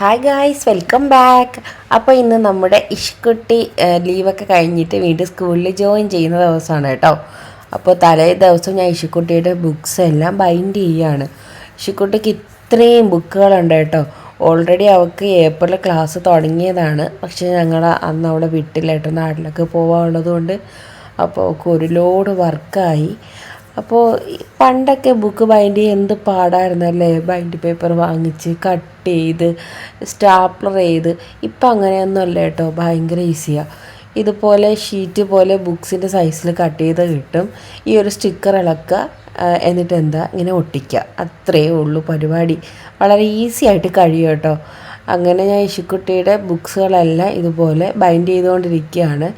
Hi guys welcome back അപ്പോൾ ഇന്ന് നമ്മുടെ ഇഷ്കുട്ടി ലീവൊക്കെ കഴിഞ്ഞിട്ട് വീണ്ടും സ്കൂളിൽ ജോയിൻ ചെയ്യുന്ന ദിവസമാണ് കേട്ടോ. അപ്പോൾ തലേ ദിവസം ഞാൻ ഇഷുക്കുട്ടിയുടെ ബുക്സ് എല്ലാം ബൈൻഡ് ചെയ്യുകയാണ് ഇഷുക്കുട്ടിക്ക് ഇത്രയും ബുക്കുകളുണ്ട് കേട്ടോ. ഓൾറെഡി അവൾക്ക് ഏപ്രിൽ ക്ലാസ് തുടങ്ങിയതാണ്. പക്ഷേ ഞങ്ങൾ അന്ന് അവിടെ വിട്ടില്ല. കേട്ടോ നാട്ടിലൊക്കെ പോകാനുള്ളത് കൊണ്ട് അപ്പോൾ അവൾക്ക് ഒരു ലോഡ് വർക്കായി അപ്പോൾ പണ്ടൊക്കെ ബുക്ക് ബൈൻഡ് ചെയ്യാൻ എന്ത് പാടായിരുന്നല്ലേ? ബൈൻഡ് പേപ്പർ വാങ്ങിച്ച് കട്ട് ചെയ്ത് സ്റ്റാപ്ലർ ചെയ്ത്. ഇപ്പം അങ്ങനെയൊന്നും അല്ല കേട്ടോ. ഭയങ്കര ഈസിയാണ് ഇതുപോലെ ഷീറ്റ് പോലെ ബുക്സിന്റെ സൈസിൽ കട്ട് ചെയ്ത് കിട്ടും. ഈ ഒരു സ്റ്റിക്കർ ഇളക്കുക എന്നിട്ട് എന്താ? ഇങ്ങനെ ഒട്ടിക്കുക അത്രയേ ഉള്ളൂ പരിപാടി. വളരെ ഈസി ആയിട്ട് കഴിയും കേട്ടോ. അങ്ങനെ ഞാൻ ഇഷിക്കുട്ടിയുടെ ബുക്സുകളെല്ലാം ഇതുപോലെ ബൈൻഡ് ചെയ്തുകൊണ്ടിരിക്കുകയാണ്.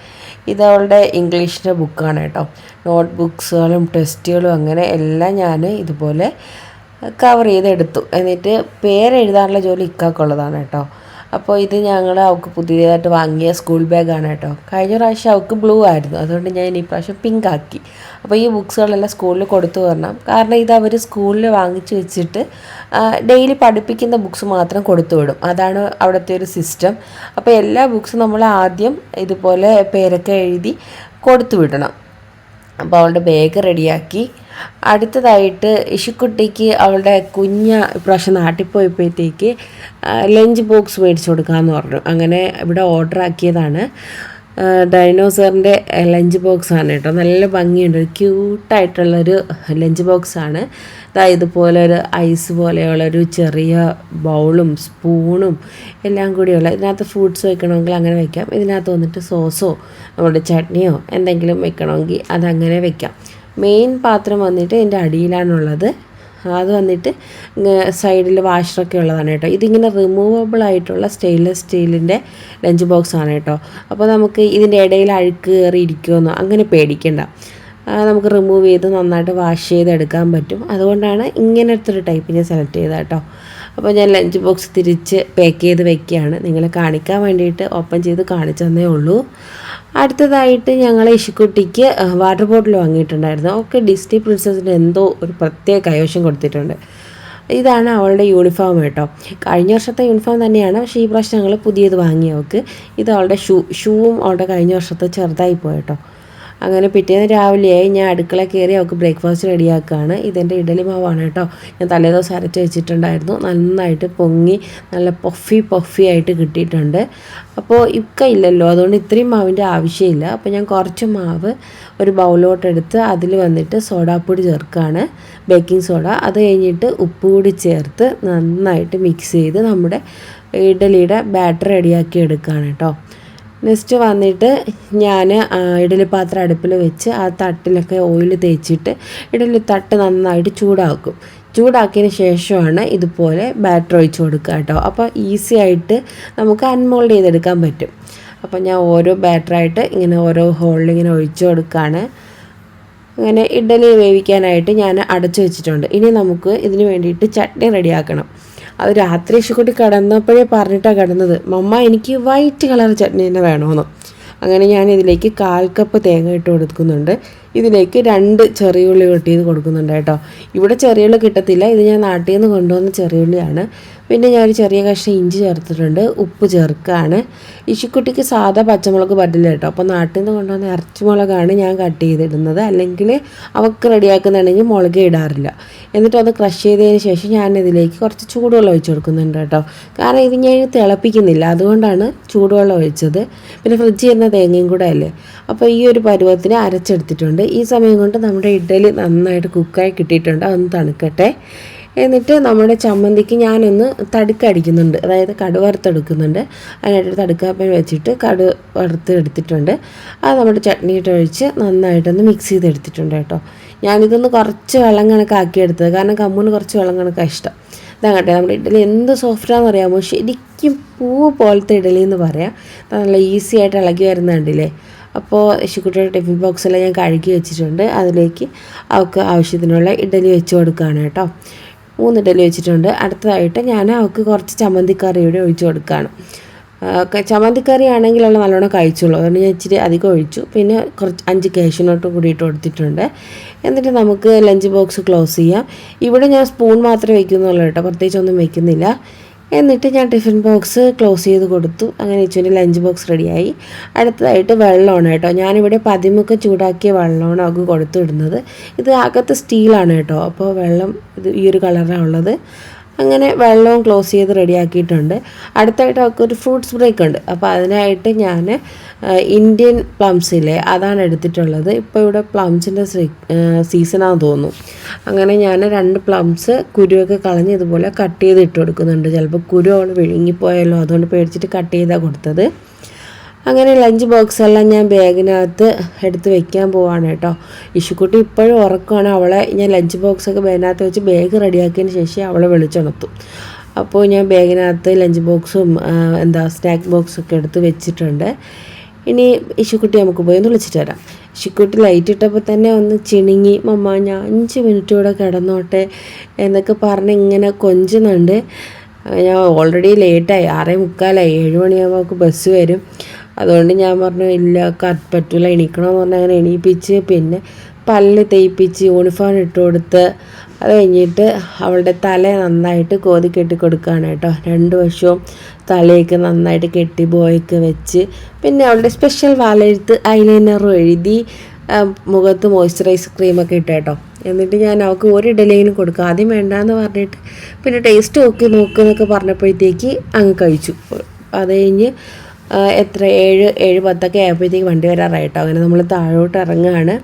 ഇത് അവളുടെ ഇംഗ്ലീഷിന്റെ ബുക്കാണ് കേട്ടോ. നോട്ട് ബുക്സുകളും ടെസ്റ്റുകളും അങ്ങനെ എല്ലാം ഞാൻ ഇതുപോലെ കവർ ചെയ്തെടുത്തു. എന്നിട്ട് പേരെഴുതാനുള്ള ജോലി ഇക്കാക്കുള്ളതാണ് കേട്ടോ. അപ്പോൾ ഇത് ഞങ്ങൾ അവൾക്ക് പുതിയതായിട്ട് വാങ്ങിയ സ്കൂൾ ബാഗാണ് കേട്ടോ. കഴിഞ്ഞ പ്രാവശ്യം അവൾക്ക് ബ്ലൂ ആയിരുന്നു. അതുകൊണ്ട് ഞാൻ ഈ പ്രാവശ്യം പിങ്ക് ആക്കി. അപ്പോൾ ഈ ബുക്സുകളെല്ലാം സ്കൂളിൽ കൊടുത്തു വരണം. കാരണം ഇത് അവർ സ്കൂളിൽ വാങ്ങിച്ചു വെച്ചിട്ട് ഡെയിലി പഠിപ്പിക്കുന്ന ബുക്സ് മാത്രം കൊടുത്തു വിടും. അതാണ് അവിടുത്തെ ഒരു സിസ്റ്റം അപ്പോൾ എല്ലാ ബുക്സും നമ്മൾ ആദ്യം ഇതുപോലെ പേരൊക്കെ എഴുതി കൊടുത്തു വിടണം. അപ്പോൾ അവളുടെ ബാഗ് റെഡിയാക്കി അടുത്തതായിട്ട് ഇഷുക്കുട്ടിക്ക് അവളുടെ കുഞ്ഞ ഇപ്രാവശ്യം നാട്ടിൽ പോയപ്പോഴത്തേക്ക് ലഞ്ച് ബോക്സ് മേടിച്ചു കൊടുക്കാമെന്ന് പറഞ്ഞു. അങ്ങനെ ഇവിടെ ഓർഡർ ആക്കിയതാണ്. ഡൈനോസറിന്റെ ലഞ്ച് ബോക്സ് ആണ് കേട്ടോ. നല്ല ഭംഗിയുണ്ട്. ഒരു ക്യൂട്ടായിട്ടുള്ളൊരു ലഞ്ച് ബോക്സ് ആണ്. ഇതാ ഇതുപോലെ ഒരു ഐസ് പോലെയുള്ളൊരു ചെറിയ ബൗളും സ്പൂണും എല്ലാം കൂടിയുള്ള ഇതിനകത്ത് ഫ്രൂട്ട്സ് വെക്കണമെങ്കിൽ അങ്ങനെ വെക്കാം. ഇതിനകത്ത് വന്നിട്ട് സോസോ നമ്മുടെ ചട്നിയോ എന്തെങ്കിലും വെക്കണമെങ്കിൽ അതങ്ങനെ വെക്കാം. മെയിൻ പാത്രം വന്നിട്ട് എന്റെ അടിയിലാണുള്ളത്. അത് വന്നിട്ട് സൈഡിൽ വാഷറൊക്കെ ഉള്ളതാണ് കേട്ടോ. ഇതിങ്ങനെ റിമൂവബിൾ ആയിട്ടുള്ള സ്റ്റെയിൻലെസ് സ്റ്റീലിന്റെ ലഞ്ച് ബോക്സ് ആണ് കേട്ടോ. അപ്പോൾ നമുക്ക് ഇതിന്റെ ഇടയിൽ അഴുക്ക് കയറി ഇരിക്കുമെന്നോ അങ്ങനെ പേടിക്കണ്ട. നമുക്ക് റിമൂവ് ചെയ്ത് നന്നായിട്ട് വാഷ് ചെയ്തെടുക്കാൻ പറ്റും. അതുകൊണ്ടാണ് ഇങ്ങനത്തെ ഒരു ടൈപ്പ് ഞാൻ സെലക്ട് ചെയ്തത് കേട്ടോ. അപ്പോൾ ഞാൻ ലഞ്ച് ബോക്സ് തിരിച്ച് പാക്ക് ചെയ്ത് വെക്കുകയാണ്. നിങ്ങളെ കാണിക്കാൻ വേണ്ടിയിട്ട് ഓപ്പൺ ചെയ്ത് കാണിച്ചു തന്നേ ഉള്ളൂ. അടുത്തതായിട്ട് ഞങ്ങൾ ഇഷിക്കുട്ടിക്ക് വാട്ടർ ബോട്ടിൽ വാങ്ങിയിട്ടുണ്ടായിരുന്നു. ഒക്കെ ഡിസ്നി പ്രിൻസസിന് എന്തോ ഒരു പ്രത്യേക കൈവശം കൊടുത്തിട്ടുണ്ട്. ഇതാണ് അവളുടെ യൂണിഫോം കേട്ടോ. കഴിഞ്ഞ വർഷത്തെ യൂണിഫോം തന്നെയാണ്. പക്ഷേ ഈ പ്രാവശ്യം ഞങ്ങൾ പുതിയത് വാങ്ങി അവൾക്ക് ഇത് അവളുടെ ഷൂ ഷൂവും അവളുടെ കഴിഞ്ഞ വർഷത്തെ ചെറുതായി പോയി കേട്ടോ. അങ്ങനെ പിറ്റേന്ന് രാവിലെയായി ഞാൻ അടുക്കള കയറി അവൾക്ക് ബ്രേക്ക്ഫാസ്റ്റ് റെഡിയാക്കുകയാണ് ഇതെന്റെ ഇഡലി മാവാണ് കേട്ടോ. ഞാൻ തലേദിവസം അരച്ച് വെച്ചിട്ടുണ്ടായിരുന്നു. നന്നായിട്ട് പൊങ്ങി നല്ല പൊഫി പൊഫി ആയിട്ട് കിട്ടിയിട്ടുണ്ട്. അപ്പോൾ ഇക്ക ഇല്ലല്ലോ. അതുകൊണ്ട് ഇത്രയും മാവിന്റെ ആവശ്യമില്ല. അപ്പോൾ ഞാൻ കുറച്ച് മാവ് ഒരു ബൗളിലോട്ടെടുത്ത് അതിൽ വന്നിട്ട് സോഡാപ്പൊടി ചേർക്കുകയാണ് ബേക്കിംഗ് സോഡ. അത് കഴിഞ്ഞിട്ട് ഉപ്പ് കൂടി ചേർത്ത് നന്നായിട്ട് മിക്സ് ചെയ്ത് നമ്മുടെ ഇഡലിയുടെ ബാറ്റർ റെഡിയാക്കി എടുക്കുകയാണ് കേട്ടോ. നെക്സ്റ്റ് വന്നിട്ട് ഞാൻ ഇഡലി പാത്രം അടുപ്പിൽ വെച്ച് ആ തട്ടിലൊക്കെ ഓയിൽ തേച്ചിട്ട് ഇഡലി തട്ട് നന്നായിട്ട് ചൂടാക്കും. ചൂടാക്കിയതിന് ശേഷമാണ് ഇതുപോലെ ബാറ്റർ ഒഴിച്ച് കൊടുക്കുക കേട്ടോ. അപ്പോൾ ഈസി ആയിട്ട് നമുക്ക് അൺമോൾഡ് ചെയ്തെടുക്കാൻ പറ്റും. അപ്പോൾ ഞാൻ ഓരോ ബാറ്ററായിട്ട് ഇങ്ങനെ ഓരോ ഹോളിൽ ഇങ്ങനെ ഒഴിച്ചു കൊടുക്കുകയാണ് അങ്ങനെ ഇഡലി വേവിക്കാനായിട്ട് ഞാൻ അടച്ചു വെച്ചിട്ടുണ്ട്. ഇനി നമുക്ക് ഇതിന് വേണ്ടിയിട്ട് ചട്നി റെഡിയാക്കണം അത് രാത്രി ഇഷ്ടക്കൂട്ടി കിടന്നപ്പോഴേ പറഞ്ഞിട്ടാണ് കിടന്നത്. മമ്മ എനിക്ക് വൈറ്റ് കളർ ചട്നി തന്നെ വേണമെന്ന് അങ്ങനെ ഞാൻ ഇതിലേക്ക് കാൽ കപ്പ് തേങ്ങ ഇട്ട് കൊടുക്കുന്നുണ്ട്. ഇതിലേക്ക് രണ്ട് ചെറിയുള്ളി വെട്ടിയത് കൊടുക്കുന്നുണ്ട് കേട്ടോ. ഇവിടെ ചെറിയുള്ളി കിട്ടത്തില്ല. ഇത് ഞാൻ നാട്ടിൽ നിന്ന് കൊണ്ടുവന്ന ചെറിയുള്ളിയാണ്. പിന്നെ ഞാൻ ഒരു ചെറിയ കഷ്ണം ഇഞ്ചി ചേർത്തിട്ടുണ്ട്. ഉപ്പ് ചേർക്കുകയാണ് ഇശുക്കുട്ടിക്ക് സാധാ പച്ചമുളക് പറ്റില്ല കേട്ടോ. അപ്പോൾ നാട്ടിൽ നിന്ന് കൊണ്ടുവന്ന ഇറച്ചിമുളകാണ് ഞാൻ കട്ട് ചെയ്തിടുന്നത്. അല്ലെങ്കിൽ അവക്ക് റെഡിയാക്കുന്നുണ്ടെങ്കിൽ മുളക് ഇടാറില്ല. എന്നിട്ട് അത് ക്രഷ് ചെയ്തതിന് ശേഷം ഞാൻ ഇതിലേക്ക് കുറച്ച് ചൂടുവെള്ളം ഒഴിച്ചു കൊടുക്കുന്നുണ്ട് കേട്ടോ. കാരണം ഇത് ഞാൻ തിളപ്പിക്കുന്നില്ല. അതുകൊണ്ടാണ് ചൂടുവെള്ളം ഒഴിച്ചത്. പിന്നെ ഫ്രിഡ്ജിൽ ചെയ്യുന്ന തേങ്ങയും കൂടെ അല്ലേ? അപ്പോൾ ഈ ഒരു പരുവത്തിന് അരച്ചെടുത്തിട്ടുണ്ട്. ഈ സമയം കൊണ്ട് നമ്മുടെ ഇഡ്ഡലി നന്നായിട്ട് കുക്കായി കിട്ടിയിട്ടുണ്ട്. അതൊന്ന് തണുക്കട്ടെ. എന്നിട്ട് നമ്മുടെ ചമ്മന്തിക്ക് ഞാനൊന്ന് തടുക്കടിക്കുന്നുണ്ട് അതായത് കടു വറുത്തെടുക്കുന്നുണ്ട്. അതിനായിട്ട് തടുക്കാപ്പൻ വെച്ചിട്ട് കടു വറുത്ത് എടുത്തിട്ടുണ്ട് അത് നമ്മുടെ ചട്നിയിട്ട് ഒഴിച്ച് നന്നായിട്ടൊന്ന് മിക്സ് ചെയ്തെടുത്തിട്ടുണ്ട് കേട്ടോ. ഞാനിതൊന്ന് കുറച്ച് വെള്ളം കണക്കാക്കി എടുത്തത് കാരണം കമ്മൂന് കുറച്ച് വെള്ളം കണക്കാണ് ഇഷ്ടം. ഇതാകട്ടെ നമ്മുടെ ഇഡ്ഡലി എന്ത് സോഫ്റ്റാന്ന് അറിയാമോ ശരിക്കും പൂ പോലത്തെ ഇഡലി എന്ന് പറയാം. നല്ല ഈസി ആയിട്ട് ഇളകി വരുന്ന കണ്ടില്ലേ? അപ്പോൾ ശിക്കുട്ടിയുടെ ടിഫിൻ ബോക്സെല്ലാം ഞാൻ കഴുകി വെച്ചിട്ടുണ്ട്. അതിലേക്ക് അവൾക്ക് ആവശ്യത്തിനുള്ള ഇഡലി വെച്ച് കൊടുക്കുകയാണ് കേട്ടോ. മൂന്ന് ഇഡലി വെച്ചിട്ടുണ്ട്. അടുത്തതായിട്ട് ഞാൻ അവൾക്ക് കുറച്ച് ചമ്മന്തിക്കറി കൂടി ഒഴിച്ച് കൊടുക്കുകയാണ് ചമ്മന്തിക്കറി ആണെങ്കിൽ അവൾ നല്ലോണം കഴിച്ചുള്ളൂ അതുകൊണ്ട് ഞാൻ ഇച്ചിരി അധികം ഒഴിച്ചു. പിന്നെ കുറച്ച് അഞ്ച് കാഷ്യൂനോട്ട് കൂടിയിട്ട് കൊടുത്തിട്ടുണ്ട്. എന്നിട്ട് നമുക്ക് ലഞ്ച് ബോക്സ് ക്ലോസ് ചെയ്യാം. ഇവിടെ ഞാൻ സ്പൂൺ മാത്രമേ വയ്ക്കുന്നുള്ളൂ കേട്ടോ. പ്രത്യേകിച്ച് ഒന്നും വയ്ക്കുന്നില്ല. എന്നിട്ട് ഞാൻ ടിഫിൻ ബോക്സ് ക്ലോസ് ചെയ്ത് കൊടുത്തു. അങ്ങനെ ഇച്ചുവിന്റെ ലഞ്ച് ബോക്സ് റെഡിയായി. അടുത്തതായിട്ട് വെള്ളമാണ് കേട്ടോ. ഞാനിവിടെ പതിമുക്ക് ചൂടാക്കിയ വെള്ളമാണ് അവൾക്ക് കൊടുത്തു വിടുന്നത് ഇത് അകത്ത് സ്റ്റീലാണ് കേട്ടോ. അപ്പോൾ വെള്ളം ഇത് ഈ ഒരു കളറാണ് ഉള്ളത്. അങ്ങനെ വെള്ളവും ക്ലോസ് ചെയ്ത് റെഡിയാക്കിയിട്ടുണ്ട് അടുത്തായിട്ട് അവർക്ക് ഒരു ഫ്രൂട്ട്സ് ബ്രേക്ക് ഉണ്ട്. അപ്പോൾ അതിനായിട്ട് ഞാൻ ഇന്ത്യൻ പ്ലംസിലെ അതാണ് എടുത്തിട്ടുള്ളത്. ഇപ്പോൾ ഇവിടെ പ്ലംസിന്റെ സീസണാന്ന് തോന്നുന്നു. അങ്ങനെ ഞാൻ രണ്ട് പ്ലംസ് കുരുവൊക്കെ കളഞ്ഞ് ഇതുപോലെ കട്ട് ചെയ്ത് ഇട്ട് കൊടുക്കുന്നുണ്ട്. ചിലപ്പോൾ കുരു അവൾ വിഴുങ്ങിപ്പോയല്ലോ അതുകൊണ്ട് പേടിച്ചിട്ട് കട്ട് ചെയ്താണ് കൊടുത്തത്. അങ്ങനെ ലഞ്ച് ബോക്സ് എല്ലാം ഞാൻ ബാഗിനകത്ത് എടുത്ത് വെക്കാൻ പോവാണ് കേട്ടോ. ഇഷുക്കുട്ടി ഇപ്പോഴും ഉറക്കമാണ് അവളെ ഞാൻ ലഞ്ച് ബോക്സൊക്കെ ബാഗിനകത്ത് വെച്ച് ബാഗ് റെഡിയാക്കിയതിന് ശേഷം അവളെ വിളിച്ചുണർത്തും അപ്പോൾ ഞാൻ ബാഗിനകത്ത് ലഞ്ച് ബോക്സും എന്താ സ്നാക്ക് ബോക്സൊക്കെ എടുത്ത് വെച്ചിട്ടുണ്ട്. ഇനി ഇഷുക്കുട്ടി നമുക്ക് പോയി ഒന്ന് വിളിച്ചിട്ട് വരാം. ഇഷുക്കുട്ടി ലൈറ്റ് ഇട്ടപ്പോൾ തന്നെ ഒന്ന് ചിണുങ്ങി മമ്മ ഞാൻ അഞ്ച് മിനിറ്റ് കൂടെ കിടന്നോട്ടെ എന്നൊക്കെ പറഞ്ഞ് ഇങ്ങനെ കൊഞ്ചുന്നുണ്ട്. ഞാൻ ഓൾറെഡി ലേറ്റായി ആറേ മുക്കാലായി ഏഴ് മണിയാകുമ്പോൾ ബസ് വരും. അതുകൊണ്ട് ഞാൻ പറഞ്ഞു ഇല്ല പറ്റൂല എണീക്കണമെന്ന് പറഞ്ഞ്. അങ്ങനെ എണീപ്പിച്ച് പിന്നെ പല്ല് തേയ്പ്പിച്ച് യൂണിഫോം ഇട്ട് കൊടുത്ത് അത് കഴിഞ്ഞിട്ട് അവളുടെ തല നന്നായിട്ട് കോതി കെട്ടി കൊടുക്കുകയാണ് കേട്ടോ. രണ്ട് വശവും തലയൊക്കെ നന്നായിട്ട് കെട്ടി ബോയൊക്കെ വെച്ച് പിന്നെ അവളുടെ സ്പെഷ്യൽ വാലെഴുത്ത് ഐലൈനറും എഴുതി മുഖത്ത് മോയ്സ്ചറൈസ് ക്രീമൊക്കെ ഇട്ട് കേട്ടോ. എന്നിട്ട് ഞാൻ അവൾക്ക് ഒരു ഇഡലിയും കൊടുക്കുക ആദ്യം വേണ്ടാന്ന് പറഞ്ഞിട്ട് പിന്നെ ടേസ്റ്റ് നോക്കി നോക്കുന്നൊക്കെ പറഞ്ഞപ്പോഴത്തേക്ക് അങ്ങ് കഴിച്ചു. അത് കഴിഞ്ഞ് എത്ര ഏഴ് ഏഴ് പത്തൊക്കെ ആയപ്പോഴത്തേക്ക് വണ്ടി വരാറായിട്ടോ അങ്ങനെ നമ്മൾ താഴോട്ട് ഇറങ്ങുകയാണ്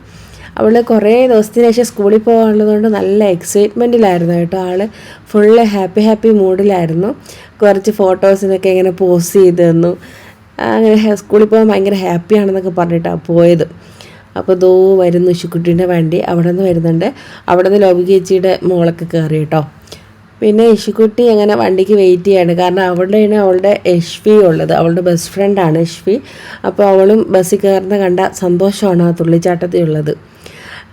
അവൾ കുറേ ദിവസത്തിന് ശേഷം സ്കൂളിൽ പോകാനുള്ളതുകൊണ്ട് നല്ല എക്സൈറ്റ്മെന്റിലായിരുന്നു കേട്ടോ. ആൾ ഫുള്ള് ഹാപ്പി ഹാപ്പി മൂഡിലായിരുന്നു കുറച്ച് ഫോട്ടോസിനൊക്കെ ഇങ്ങനെ പോസ്റ്റ് ചെയ്ത് തന്നു. അങ്ങനെ സ്കൂളിൽ പോകാൻ ഭയങ്കര ഹാപ്പിയാണെന്നൊക്കെ പറഞ്ഞിട്ടാണ് പോയത്. അപ്പോൾ ദോ വരുന്നു ഇഷുക്കുട്ടീന്റെ വണ്ടി. അവിടെ നിന്ന് വരുന്നുണ്ട്. അവിടെ നിന്ന് ലോബി ചേച്ചിയുടെ മോളൊക്കെ കയറി കേട്ടോ പിന്നെ യശുക്കുട്ടി അങ്ങനെ വണ്ടിക്ക് വെയിറ്റ് ചെയ്യാണ്. കാരണം അവളുടെയാണ് അവളുടെ യശ്വി ഉള്ളത്. അവളുടെ ബെസ്റ്റ് ഫ്രണ്ടാണ് യശ്വി. അപ്പോൾ അവളും ബസ്സിൽ കയറുന്ന കണ്ട സന്തോഷമാണ് ആ തുള്ളിച്ചാട്ടത്തിൽ ഉള്ളത്.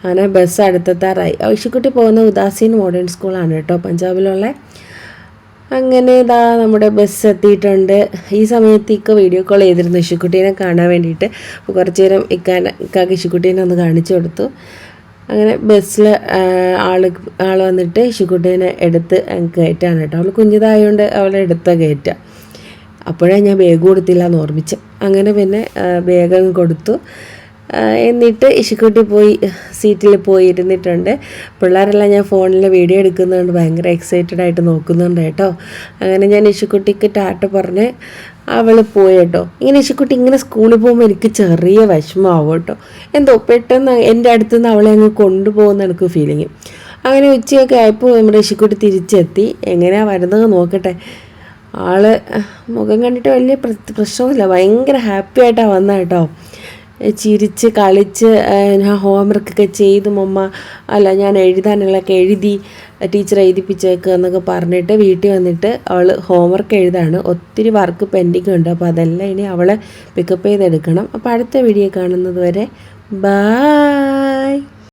അങ്ങനെ ബസ് അടുത്തെത്താറായി. യശുക്കുട്ടി പോകുന്ന ഉദാസീൻ മോഡേൺ സ്കൂളാണ് കേട്ടോ പഞ്ചാബിലുള്ള. അങ്ങനെ ഇതാ നമ്മുടെ ബസ് എത്തിയിട്ടുണ്ട്. ഈ സമയത്തേക്ക് വീഡിയോ കോൾ ചെയ്തിരുന്നു ഇഷുക്കുട്ടീനെ കാണാൻ വേണ്ടിയിട്ട്. കുറച്ച് നേരം ഇക്കാൻ ഇക്കാക്ക് ഒന്ന് കാണിച്ചു കൊടുത്തു. അങ്ങനെ ബസ്സിൽ ആൾ ആൾ വന്നിട്ട് ഇശുക്കുട്ടീനെ എടുത്ത് കയറ്റാണ് കേട്ടോ. അവൾ കുഞ്ഞിതായതുകൊണ്ട് അവളെ എടുത്ത കയറ്റുക അപ്പോഴേ ഞാൻ ബാഗ് കൊടുത്തില്ല എന്ന് ഓർമ്മിച്ച് അങ്ങനെ പിന്നെ ബാഗ് അങ്ങ് കൊടുത്തു. എന്നിട്ട് ഇഷിക്കുട്ടി പോയി സീറ്റിൽ പോയി ഇരുന്നിട്ടുണ്ട്. പിള്ളേരെല്ലാം ഞാൻ ഫോണിൽ വീഡിയോ എടുക്കുന്നതുകൊണ്ട് ഭയങ്കര എക്സൈറ്റഡ് ആയിട്ട് നോക്കുന്നുണ്ട് കേട്ടോ. അങ്ങനെ ഞാൻ ഇഷിക്കുട്ടിക്ക് ടാറ്റ പറഞ്ഞ് അവൾ പോയി കേട്ടോ ഇങ്ങനെ ഇഷിക്കുട്ടി ഇങ്ങനെ സ്കൂളിൽ പോകുമ്പോൾ എനിക്ക് ചെറിയ വിഷമമാവും കേട്ടോ. എന്തോ പെട്ടെന്ന് എന്റെ അടുത്ത് നിന്ന് അവളെ അങ്ങ് കൊണ്ടുപോകുന്ന എനിക്ക് ഫീലിങ് അങ്ങനെ ഉച്ചയൊക്കെ ആയപ്പോൾ നമ്മുടെ ഇഷിക്കുട്ടി തിരിച്ചെത്തി. എങ്ങനെയാണ് വരുന്നത് നോക്കട്ടെ. ആൾ മുഖം കണ്ടിട്ട് വലിയ പ്ര- പ്രശ്നമൊന്നുമില്ല ഭയങ്കര ഹാപ്പി ആയിട്ടാണ് വന്ന കേട്ടോ. ചിരിച്ച് കളിച്ച് ഞാൻ ഹോംവർക്കൊക്കെ ചെയ്തു മമ്മ അല്ല ഞാൻ എഴുതാനുള്ളതൊക്കെ എഴുതി ടീച്ചർ എഴുതിപ്പിച്ചേക്കുക എന്നൊക്കെ പറഞ്ഞിട്ട് വീട്ടിൽ വന്നിട്ട് അവൾ ഹോംവർക്ക് എഴുതാണ്. ഒത്തിരി വർക്ക് പെൻഡിങ് ഉണ്ട്. അപ്പോൾ അതെല്ലാം ഇനി അവളെ പിക്കപ്പ് ചെയ്തെടുക്കണം. അപ്പോൾ അടുത്ത വീഡിയോ കാണുന്നത് വരെ ബായ്